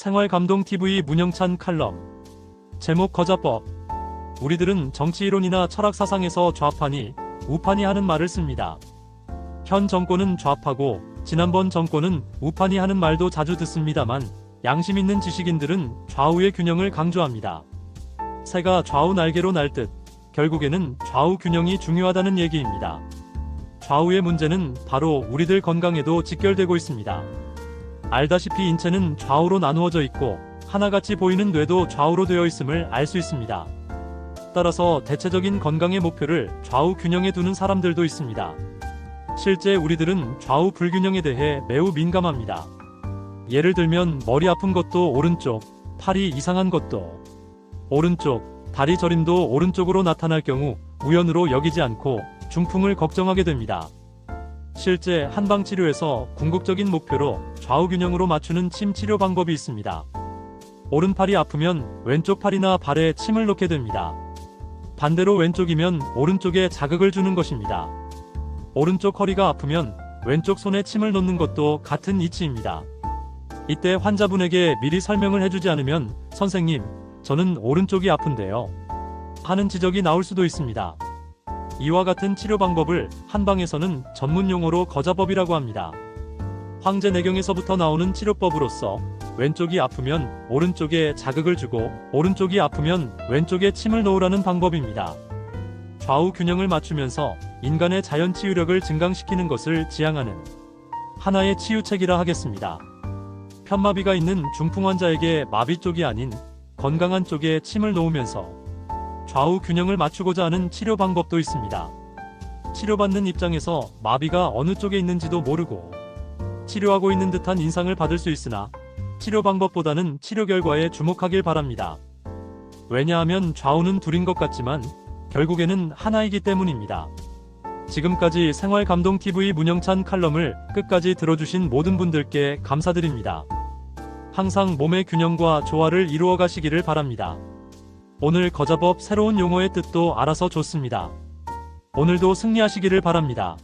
생활감동TV 문영찬 칼럼 제목 거자법 우리들은 정치이론이나 철학사상에서 좌파니 우파니 하는 말을 씁니다. 현 정권은 좌파고 지난번 정권은 우파니 하는 말도 자주 듣습니다만 양심 있는 지식인들은 좌우의 균형을 강조합니다. 새가 좌우 날개로 날 듯 결국에는 좌우 균형이 중요하다는 얘기입니다. 좌우의 문제는 바로 우리들 건강에도 직결되고 있습니다. 알다시피 인체는 좌우로 나누어져 있고 하나같이 보이는 뇌도 좌우로 되어 있음을 알 수 있습니다. 따라서 대체적인 건강의 목표를 좌우 균형에 두는 사람들도 있습니다. 실제 우리들은 좌우 불균형에 대해 매우 민감합니다. 예를 들면 머리 아픈 것도 오른쪽, 팔이 이상한 것도 오른쪽, 다리 저림도 오른쪽으로 나타날 경우 우연으로 여기지 않고 중풍을 걱정하게 됩니다. 실제 한방 치료에서 궁극적인 목표로 좌우 균형으로 맞추는 침 치료 방법이 있습니다. 오른팔이 아프면 왼쪽 팔이나 발에 침을 놓게 됩니다. 반대로 왼쪽이면 오른쪽에 자극을 주는 것입니다. 오른쪽 허리가 아프면 왼쪽 손에 침을 놓는 것도 같은 이치입니다. 이때 환자분에게 미리 설명을 해주지 않으면 선생님, 저는 오른쪽이 아픈데요. 하는 지적이 나올 수도 있습니다. 이와 같은 치료 방법을 한방에서는 전문 용어로 거자법이라고 합니다. 황제 내경에서부터 나오는 치료법으로서 왼쪽이 아프면 오른쪽에 자극을 주고 오른쪽이 아프면 왼쪽에 침을 놓으라는 방법입니다. 좌우 균형을 맞추면서 인간의 자연 치유력을 증강시키는 것을 지향하는 하나의 치유책이라 하겠습니다. 편마비가 있는 중풍 환자에게 마비 쪽이 아닌 건강한 쪽에 침을 놓으면서 좌우 균형을 맞추고자 하는 치료 방법도 있습니다. 치료받는 입장에서 마비가 어느 쪽에 있는지도 모르고 치료하고 있는 듯한 인상을 받을 수 있으나 치료 방법보다는 치료 결과에 주목하길 바랍니다. 왜냐하면 좌우는 둘인 것 같지만 결국에는 하나이기 때문입니다. 지금까지 생활감동TV 문영찬 칼럼을 끝까지 들어주신 모든 분들께 감사드립니다. 항상 몸의 균형과 조화를 이루어 가시기를 바랍니다. 오늘 거자법 새로운 용어의 뜻도 알아서 좋습니다. 오늘도 승리하시기를 바랍니다.